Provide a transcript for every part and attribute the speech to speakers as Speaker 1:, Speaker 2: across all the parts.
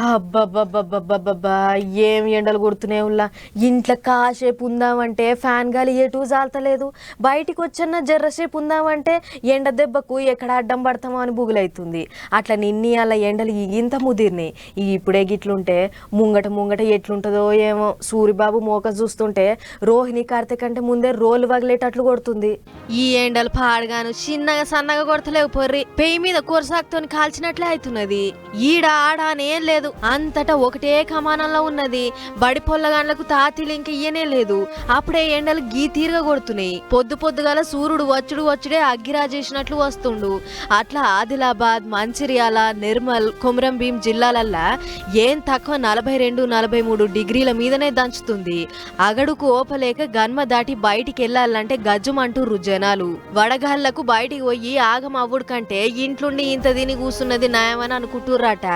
Speaker 1: అబ్బబ్బబ్బబ్బబ్బబ్బా ఏం ఎండలు కొడుతూనే ఉల్లా ఇంట్లో కాసేపు ఉందామంటే ఫ్యాన్ గాలి ఎటు జాలతలేదు. బయటికి వచ్చన్న జర్రసేపు ఉందామంటే ఎండ దెబ్బకు ఎక్కడ అడ్డం పడతామో అని బుగులైతుంది. అట్లా నిన్ని అలా ఎండలు ఇంత ముదిరినాయి. ఇప్పుడే గిట్లుంటే ముంగట ముంగట ఎట్లుంటుందో ఏమో. సూరిబాబు మోక చూస్తుంటే రోహిణి కార్తె కంటే ముందే రోలు వగిలేటట్లు కొడుతుంది. ఈ ఎండలు పాడగాను చిన్నగా సన్నగా కొడతలేవు పొర్రి. పెయ్యి మీద కూరసాకుతోని కాల్చినట్లే అవుతున్నది ఈడ ఆడ అని ఏం లేదు. అంతటా ఒకటే కమానంలో ఉన్నది. బడి పొల్లగాండ్లకు తాతీలు ఇంక ఇయ్యనే లేదు. అప్పుడే ఎండలు గీ తీరుగా కొడుతున్నాయి. పొద్దు పొద్దుగాల సూర్యుడు వచ్చుడు వచ్చుడే అగ్గిరాజేసినట్లు వస్తుండు. అట్లా ఆదిలాబాద్ మంచిర్యాల నిర్మల్ కొమరం భీం జిల్లాలల్లా ఏం తక్కువ నలభై రెండు నలభై మూడు డిగ్రీల మీదనే దంచుతుంది. అగడుకు ఓపలేక గన్మ దాటి బయటికి వెళ్ళాలంటే గజ్జుమంటూర్రు జనాలు. వడగాళ్ళకు బయటికి పోయి ఆగం అవ్వుడు కంటే ఇంట్లుండి ఇంత తిని కూసున్నది నయమని అనుకుంటుర్రట.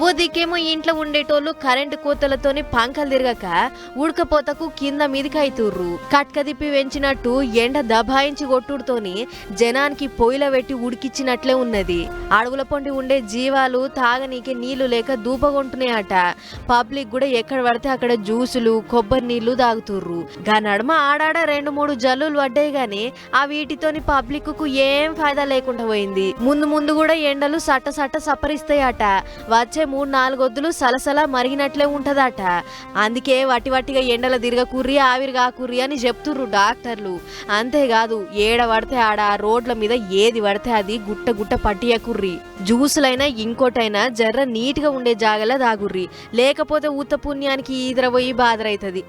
Speaker 1: ఓ దిక్కేమో ఇంట్లో ఉండేటోళ్ళు కరెంటు కోతలతోని పంకలు తిరగక ఉడకపోతకు కింద మీదికి అయితుర్రు కట్కదిప్పి వెంచినట్టు ఎండ దబాయించి కొట్టుడుతోని జనానికి పొయ్యిల పెట్టి ఉడికిచ్చినట్లే ఉన్నది. అడవుల పొంటి ఉండే జీవాలు తాగనీకి నీళ్ళు లేక దూపగొంటున్నాయట. పబ్లిక్ కూడా ఎక్కడ పడితే అక్కడ జ్యూసులు కొబ్బరి నీళ్ళు తాగుతుర్రు. గా నడుమ ఆడాడ రెండు మూడు జల్లులు పడ్డాయి గాని ఆ వీటితోని పబ్లిక్కు ఏం ఫాయిదా లేకుండా పోయింది. ముందు ముందు కూడా ఎండలు సట్ట సట్ట సపరిస్తాయట వచ్చే మూడు నాలుగు గొద్దులు సలసల మరిగినట్లే ఉంటదట. అందుకే వట్టి వట్టిగా ఎండల తిరగకుర్రి ఆవిరి కాకుర్రి అని చెప్తుర్రు డాక్టర్లు. అంతేకాదు ఏడ పడితే ఆడ రోడ్ల మీద ఏది పడితే అది గుట్ట గుట్ట పట్టియకుర్రి జ్యూసులైనా ఇంకోటైనా జర్ర నీట్గా ఉండే జాగల దాగుర్రి లేకపోతే ఊత పుణ్యానికి ఈదరపోయి బాధరైతది.